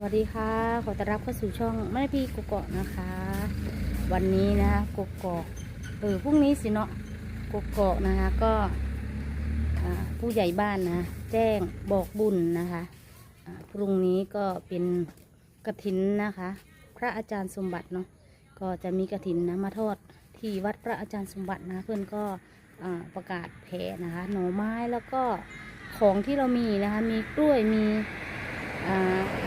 สวัสดีค่ะ ขอต้อนรับเข้าสู่ช่องแม่พี่กุกเกาะนะคะ วันนี้นะกุกเกาะเออพรุ่งนี้สิเนาะกุกเกาะนะคะก็ผู้ใหญ่บ้านนะแจ้งบอกบุญนะคะพรุ่งนี้ก็เป็นกระถินนะคะ พระอาจารย์สมบัติเนาะก็จะมีกระถินนะมาทอดที่วัดพระอาจารย์สมบัตินะเพื่อนก็ประกาศแผ่นะคะหน่อไม้แล้วก็ของที่เรามีนะคะมีกล้วยมี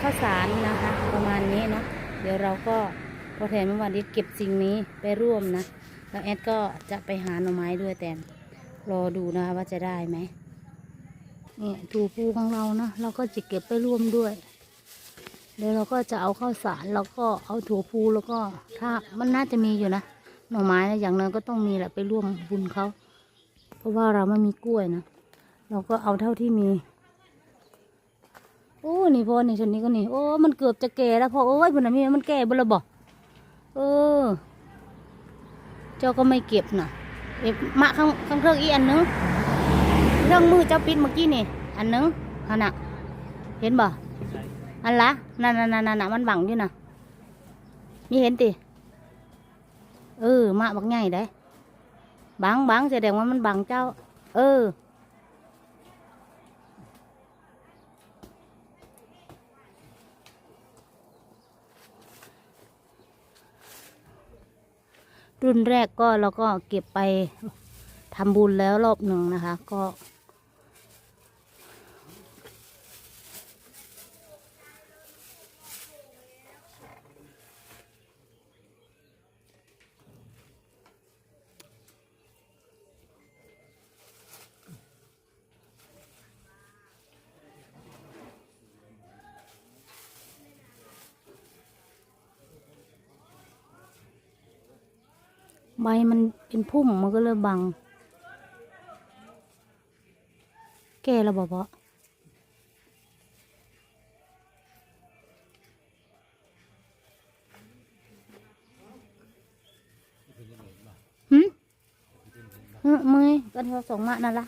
ข้าวสารนะคะ ประมาณนี้เนาะเดี๋ยวเราก็พอแทนเมื่อวานนี้เก็บสิ่งนี้ไปร่วมนะแล้วแอดก็จะไปหาหน่อไม้ด้วยแต่รอดูนะคะว่าจะได้ไหมเนี่ยถูปูของเราเนาะเราก็จะเก็บไปร่วมด้วยเดี๋ยวเราก็จะเอาข้าวสารแล้วก็เอาถั่วพูแล้วก็ถ้ามันน่าจะมีอยู่นะหน่อไม้นะอย่างนั้นก็ต้องมีแหละไปร่วมบุญเขาเพราะว่าเราไม่มีกล้วยนะเราก็เอาเท่าที่มี โอ้นี่พอนี่ชนนี้ก็นี่โอ้มันเกือบจะแก่แล้วพอโอ้ยพุ่นน่ะมีมันแก่บ่ละบ่เออ เจ้าก็ไม่เก็บน่ะเก็บมะข้างข้างเครื่องอีอันนึงเครื่องมือเจ้าปิดเมื่อกี้นี่ อันนึงขนาดเห็นบ่อันละนั่นนั่นนั่นนั่นมันบังอยู่น่ะมีเห็นติเออมะบักใหญ่ได้บังบังแสดงว่ามันบังเจ้า เออ รุ่นแรกก็เราก็เก็บไปทำบุญแล้วรอบหนึ่งนะคะ ก็ ใบมันเป็นพุ่มมันก็เลยบัง แก่แล้วบอกเพาหืมเออมือกันเขาสองมะนั่นละ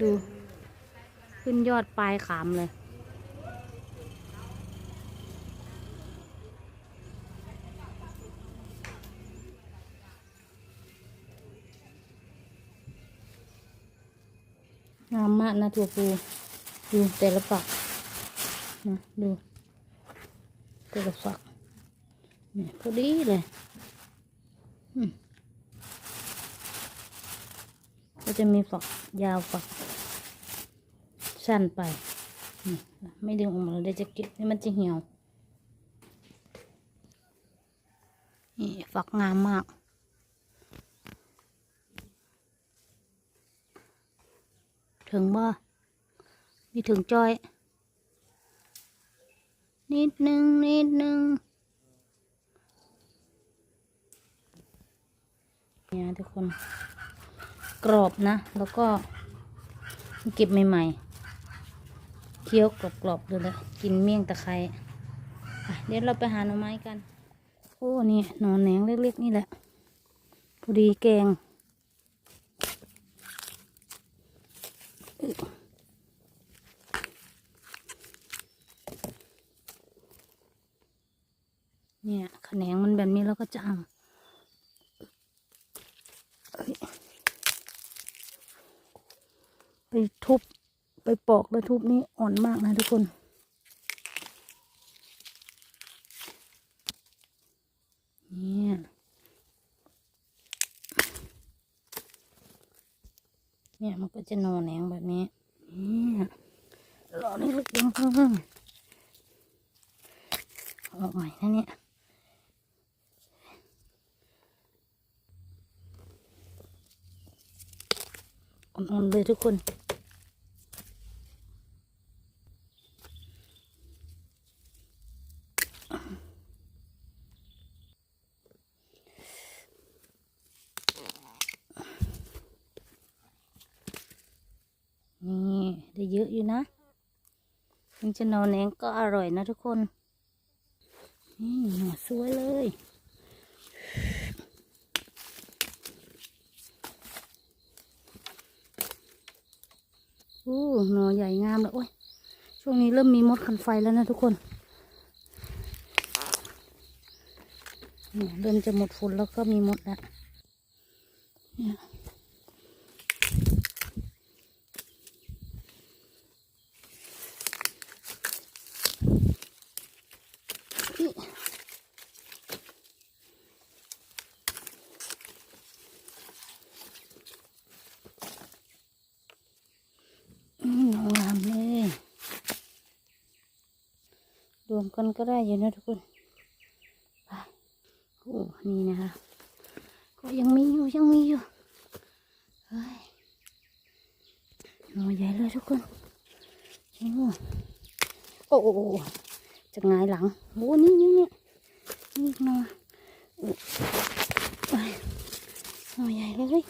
ดู ขึ้นยอดปลายขามเลย นะตัวปูดูแต่ละฝักนะดูแต่ละฝักนี่พอดีเลยก็จะมีฝักยาวฝักสั้นไปนี่ไม่ดึงออกมาเลยจะเก็บนี่มันจะเหี่ยวนี่ฝักงามมาก ถึงบ่ มีถึงจอย นิดนึง นิดนึงเนี่ยทุกคน กรอบนะ แล้วก็เก็บใหม่ๆ เคี้ยวกรอบๆดูเลยกินเมี่ยงตะไคร้เดี๋ยวเราไปหาหน่อไม้กัน โอ้ นี่หนอนแหนงเล็กๆ นี่แหละ พอดีแกง เนี่ย แขนงมันแบบนี้แล้วก็จะเอาไปทุบไปปอกแล้วทุบนี่อ่อนมากนะทุกคนเนี่ยเนี่ยมันก็จะนอนแหนงแบบนี้เนี่ยรอนี่ลึกยังเพิ่งออกใหม่นะเนี่ย อ่อนๆเลยทุกคน นี่ได้เยอะอยู่นะมันจะนอนเองก็อร่อยนะทุกคน นี่หน่อสวยเลย อู้หน่อใหญ่งามเลยโอ้ยช่วงนี้เริ่มมีมดคันไฟแล้วนะทุกคนเนี่ยเริ่มจะหมดฝุ่นแล้วก็มีมดแล้วเนี่ยอิอืมงามเลย ร วมกันก็ได้อยู่นะทุกคนไปโอ้นี่นะคะก็ยังมีอยู่ยังมีอยู่เฮ้ยหน่อใหญ่เลยทุกคนโอ้โอ้โอ้โอ้จะงายหลังโอ้นี่นี่นี่นี่นอโอ้ไปหน่อใหญ่เลย นี่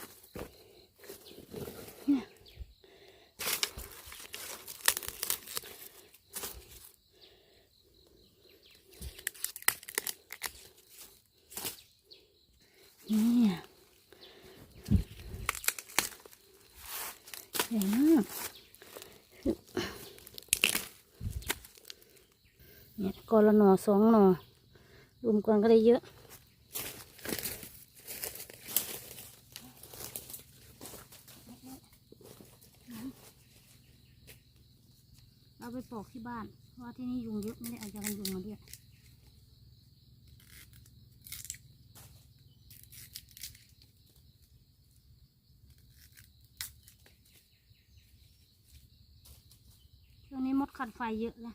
ใหญ่มากเนี่ยกอละหน่อสองหน่อรวมกันก็ได้เยอะเราไปปลูกที่บ้าน เพราะที่นี่ยุงเยอะไม่ได้เอายากันยุงมาด้วย ช่ วงนี้มดขัดไฟเยอะนะ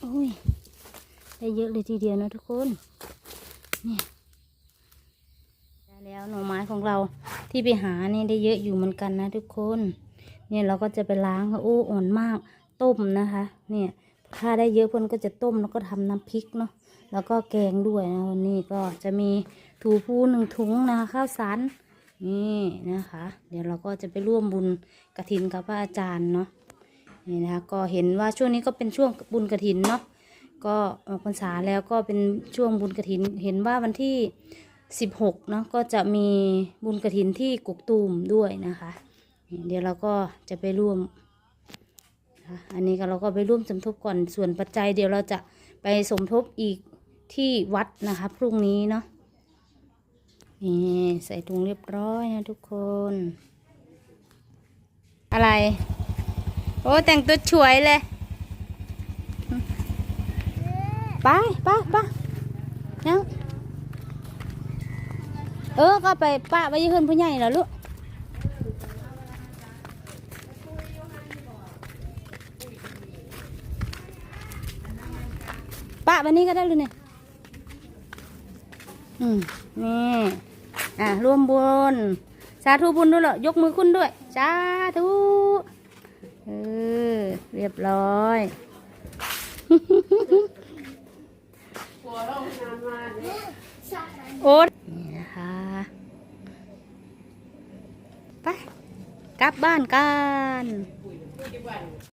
โอ้ย ได้เยอะเลยทีเดียวนะทุกคนนี่ได้แล้วหน่อไม้ของเราที่ไปหาเนี่ได้เยอะอยู่เหมือนกันนะทุกคน เนี่ยเราก็จะไปล้างโอ้อ่อนมากต้มนะคะ เนี่ยถ้าได้เยอะเพื่อนก็จะต้มแล้วก็ทำน้ำพริกเนาะแล้วก็แกงด้วยนะวันนี้ก็จะมีถูพูหนึ่งถุงนะคะข้าวสารนี่นะคะ เดี๋ยวเราก็จะไปร่วมบุญกระถินกับพระอาจารย์เนาะนี่นะคะก็เห็นว่าช่วงนี้ก็เป็นช่วงบุญกระถินเนาะ ก็ออกพรรษาแล้วก็เป็นช่วงบุญกระถิน เห็นว่าวันที่สิบหกเนาะก็จะมีบุญกระถินที่กุกตูมด้วยนะคะ เดี๋ยวเราก็จะไปร่วมอันนี้ก็เราก็ไปร่วมสมทบก่อนส่วนปัจจัย เดี๋ยวเราจะไปสมทบอีกที่วัดนะคะพรุ่งนี้เนาะนี่ใส่ถุงเรียบร้อยนะทุกคน อะไร โอ้แต่งตัวสวยเลย ไปไปไปยังเออก็ไปป้าไปยืนผู้ใหญ่แล้วลูกป้าวันนี้ก็ได้เลยเนี่ยอืมนี่อะรวมบุญสาธุบุญด้วยเหรอยกมือขึ้นด้วยสาธุเออเรียบร้อย โอ๊ตนี่นะคะไปกลับบ้านกัน